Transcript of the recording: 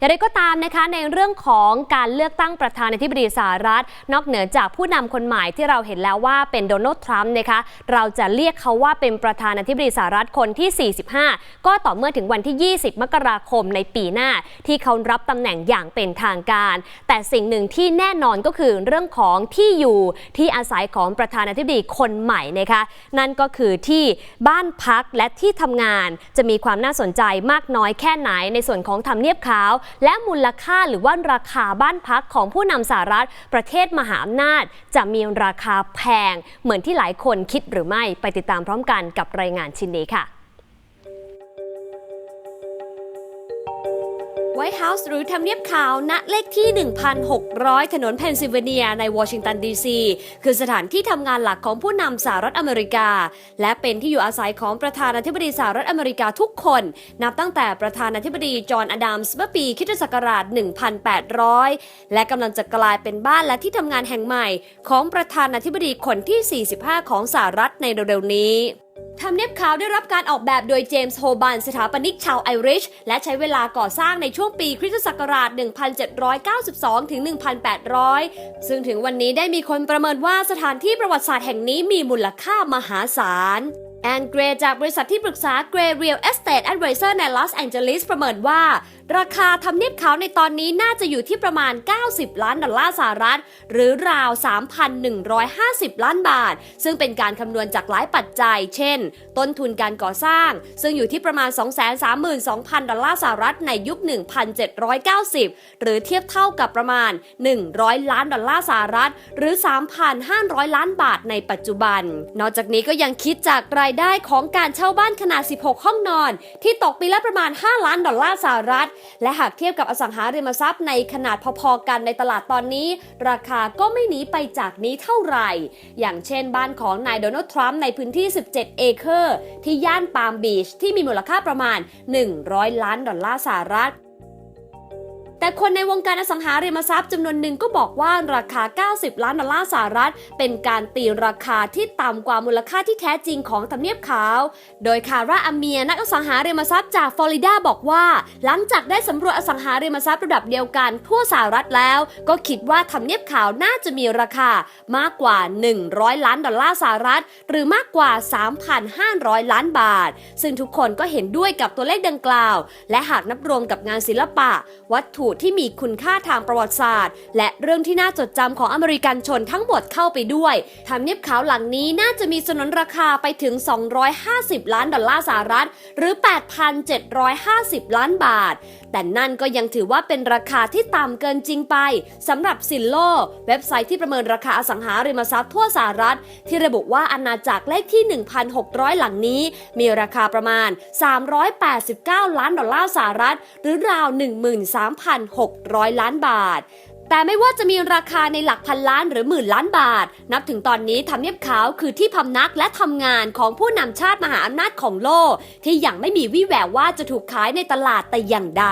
อย่างไรก็ตามนะคะในเรื่องของการเลือกตั้งประธานาธิบดีสหรัฐ นอกเหนือจากผู้นำคนใหม่ที่เราเห็นแล้วว่าเป็นโดนัลด์ทรัมป์นะคะเราจะเรียกเขาว่าเป็นประธานาธิบดีสหรัฐคนที่ 45 ก็ต่อเมื่อถึงวันที่ 20 มกราคมในปีหน้า ที่เขารับตำแหน่งอย่างเป็นทางการ แต่สิ่งหนึ่งที่แน่นอนก็คือเรื่องของที่อยู่ที่อาศัยของประธานาธิบดีคนใหม่นะคะนั่นก็คือที่บ้านพักและที่ทำงานจะมีความน่าสนใจมากน้อยแค่ไหนในส่วนของทำเนียบขาวและมูลค่าหรือว่าราคาบ้านพักของผู้นำสหรัฐประเทศมหาอำนาจ จะมีราคาแพง เหมือนที่หลายคนคิดหรือไม่ไปติดตามพร้อมกันกับรายงานชิ้นนี้ค่ะ ไวท์เฮาส์หรือทำเนียบขาวณเลขที่ 1,600 ถนนเพนซิลเวเนีย ในวอชิงตันดีซีคือสถานที่ทำงานหลักของผู้นำสหรัฐอเมริกา และเป็นที่อยู่อาศัยของประธานาธิบดีสหรัฐอเมริกาทุกคน นับตั้งแต่ประธานาธิบดีจอห์นอดัมส์เมื่อปีคริสตศักราช 1,800 และกำลังจะกลายเป็นบ้านและที่ทำงานแห่งใหม่ ของประธานาธิบดีคนที่ 45 ของสหรัฐในเร็วๆนี้ ทำเนียบขาวได้รับการออกแบบโดยเจมส์โฮบันสถาปนิกชาวไอริช และใช้เวลาก่อสร้างในช่วงปีคริสตศักราช 1792 ถึง 1800 ซึ่งถึงวันนี้ได้มีคนประเมินว่าสถานที่ประวัติศาสตร์แห่งนี้มีมูลค่ามหาศาล แอนเกรจากบริษัทที่ปรึกษา Gray Real Estate Advisor ในลอสแองเจลิสประเมินว่า ราคาทำเนียบขาวในตอนนี้น่าจะอยู่ที่ประมาณ 90 ล้านดอลลาร์สหรัฐ หรือราว 3,150 ล้านบาท ซึ่งเป็นการคำนวณจากหลายปัจจัย เช่น ต้นทุนการก่อสร้าง ซึ่งอยู่ที่ประมาณ 232,000 ดอลลาร์สหรัฐในยุค 1,790 หรือเทียบเท่ากับประมาณ 100 ล้านดอลลาร์สหรัฐ หรือ 3,500 ล้านบาทในปัจจุบัน นอกจากนี้ก็ยังคิดจากรายได้ของการเช่าบ้านขนาด 16 ห้องนอน ที่ตกปีละประมาณ 5 ล้านดอลลาร์สหรัฐ และหากเทียบกับอสังหาริมทรัพย์ในขนาดพอๆกันในตลาดตอนนี้ ราคาก็ไม่หนีไปจากนี้เท่าไหร่ อย่างเช่นบ้านของนายโดนัลด์ทรัมป์ในพื้นที่ 17 เอเคอร์ ที่ย่านปาล์มบีชที่มีมูลค่าประมาณ 100 ล้านดอลลาร์สหรัฐ แต่คนในวงการอสังหาริมทรัพย์จำนวนหนึ่งก็บอกว่าราคา 90 ล้านดอลลาร์สหรัฐ เป็นการตีราคาที่ต่ำกว่ามูลค่าที่แท้จริงของทำเนียบขาว โดยคาร่าอาเมียนักอสังหาริมทรัพย์จากฟลอริดาบอกว่า หลังจากได้สำรวจอสังหาริมทรัพย์ระดับเดียวกันทั่วสหรัฐแล้ว ก็คิดว่าทำเนียบขาวน่าจะมีราคามากกว่า 100 ล้านดอลลาร์สหรัฐ หรือมากกว่า 3,500 ล้านบาท ซึ่งทุกคนก็เห็นด้วยกับตัวเลขดังกล่าว และหากนับรวมกับงานศิลปะ วัตถุที่มีคุณค่าทางประวัติศาสตร์ และเรื่องที่น่าจดจำของอเมริกันชนทั้งหมดเข้าไปด้วยทำเนียบขาวหลังนี้น่าจะมีสนนราคาไปถึง 250 ล้านดอลลาร์สหรัฐ หรือ 8,750 ล้านบาท แต่นั่นก็ยังถือว่าเป็นราคาที่ต่ำเกินจริงไปสำหรับซิลโล เว็บไซต์ที่ประเมินราคาอสังหาริมทรัพย์ทั่วสหรัฐ ที่ระบุว่าอาณาจักรเลขที่ 1,600 หลังนี้ มีราคาประมาณ 389 ล้านดอลลาร์สหรัฐ หรือราว1,600 ล้านบาท แต่ไม่ว่าจะมีราคาในหลักพันล้านหรือหมื่นล้านบาท นับถึงตอนนี้ทำเนียบขาวคือที่พำนักและทำงานของผู้นำชาติมหาอำนาจของโลก ที่ยังไม่มีวี่แววว่าจะถูกขายในตลาดแต่อย่างใด